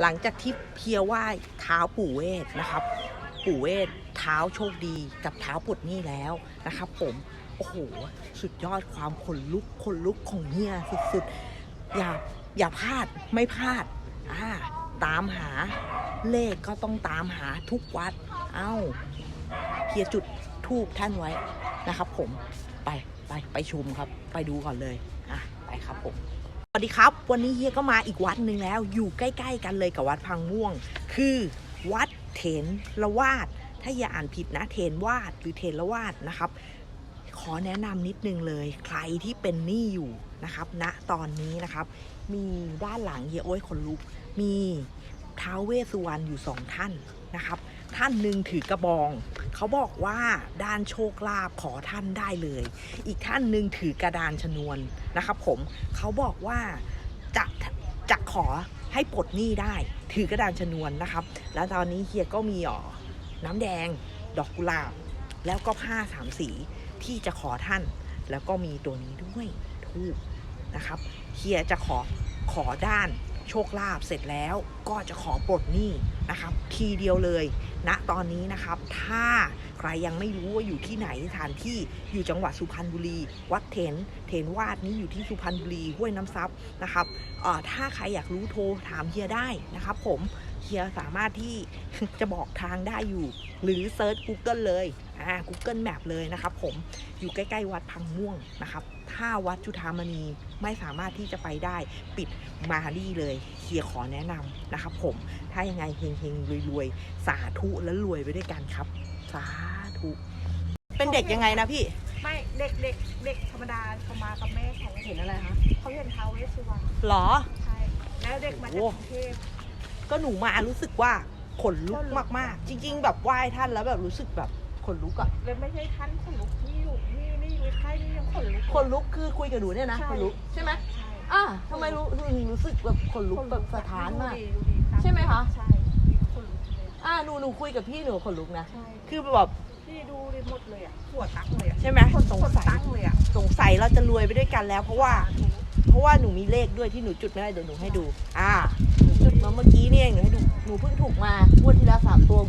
หลังจากที่เพียไหว้เท้าปู่เวทนะครับ ปู่เวทเท้าโชคดีกับเท้าปลดนี้แล้วนะครับ ผมโอ้โหสุดยอดความขนลุกขนลุกของเฮียสุดๆอย่าอย่าพลาดไม่พลาดอ่าตามหาเลขก็ต้องตามหาทุกวัด เอ้าเฮียจุดทูบท่านไว้นะครับ ผมไปไปไปชมครับ ไปดูก่อนเลยอะไปครับผม สวัสดีครับ วันนี้เฮียก็มาอีกวัดหนึ่งแล้ว อยู่ใกล้ ๆ กันเลยกับวัดพังม่วง คือวัดเถนละวาด ถ้าอย่าอ่านผิดนะเถนวาดหรือเถนละวาดนะครับ ขอแนะนำนิดนึงเลย ใครที่เป็นหนี้อยู่นะครับณตอนนี้นะครับ มีด้านหลังเฮียโอ้ยขนลุก มีท้าวเวสสุวรรณอยู่สองท่านนะครับ ท่านหนึ่งถือกระบอง เขาบอกว่าด้านโชคลาภขอท่านได้เลย อีกท่านหนึ่งถือกระดานชนวนนะครับผมเขาบอกว่าจะจะขอให้ปลดหนี้ได้ ถือกระดานชนวนนะครับ แล้วตอนนี้เฮียก็มีอ๋อน้ำแดง ดอกกุหลาบ แล้วก็ผ้าสามสีที่จะขอท่าน แล้วก็มีตัวนี้ด้วยทูบนะครับเฮียจะขอขอด้านโชคลาภเสร็จแล้วก็จะขอปลดหนี้นะครับ ทีเดียวเลย ณตอนนี้นะครับ ถ้าใครยังไม่รู้ว่าอยู่ที่ไหนสถานที่อยู่จังหวัดสุพรรณบุรี วัดเถนเถนวาดนี้อยู่ที่สุพรรณบุรีห้วยน้ำซับนะครับถ้าใครอยากรู้โทรถามเฮียได้นะครับ ผมเฮียสามารถที่จะบอกทางได้อยู่ หรือเซิร์ช Google เลย อ่า Google Map เลยนะครับผมอยู่ใกล้ ๆ วัดพังม่วงนะครับ ถ้าวัดจุฑามณีไม่สามารถที่จะไปได้ปิดมาดีเลยเฮียขอแนะนำนะครับผมถ้ายังไงเฮงๆรวยๆ สาธุแล้วรวยไปด้วยกันครับ สาธุเป็นเด็กยังไงนะพี่ ไม่เด็กเด็กเด็กธรรมดาเขามากับแม่เขาเห็นอะไรคะเขาเห็นท้าวเวสสุวรรณหรอ ใช่ แล้วเด็กมาจากกรุงเทพก็หนูมารู้สึกว่าขนลุกขนลุกมากๆ จริง ๆ แบบไหว้ท่านแล้วแบบรู้สึกแบบ ขนลุกอะเลยไม่ใช่ท่านขนลุกที่อยู่นี่นี่อยู่ใกล้นี่ยังขนลุก ขนลุกคือคุยกับหนูเนี่ยนะขนลุกใช่ไหมใช่อ่าทำไมรู้ถึงรู้สึกแบบขนลุกแบบสถานมาก ดูดีดูดีรับใช่ไหมคะ ใช่ขนลุกเลยอ่าหนูหนูคุยกับพี่หนูขนลุกนะใช่คือแบบนี่ดูดิหมดเลยอะหัวตักเลยอะใช่ไหมคนสงคนสัยตั้งเลยอะสงสัยเราจะรวยไปด้วยกันแล้ว เพราะว่า เพราะว่าหนูมีเลขด้วยที่หนูจุดไม่ได้เดี๋ยวหนูให้ดู อ่าหนูจุดมาเมื่อกี้นี่เองหนูให้ดูหนูเพิ่งถูกมางวดที่แล้วสามตัว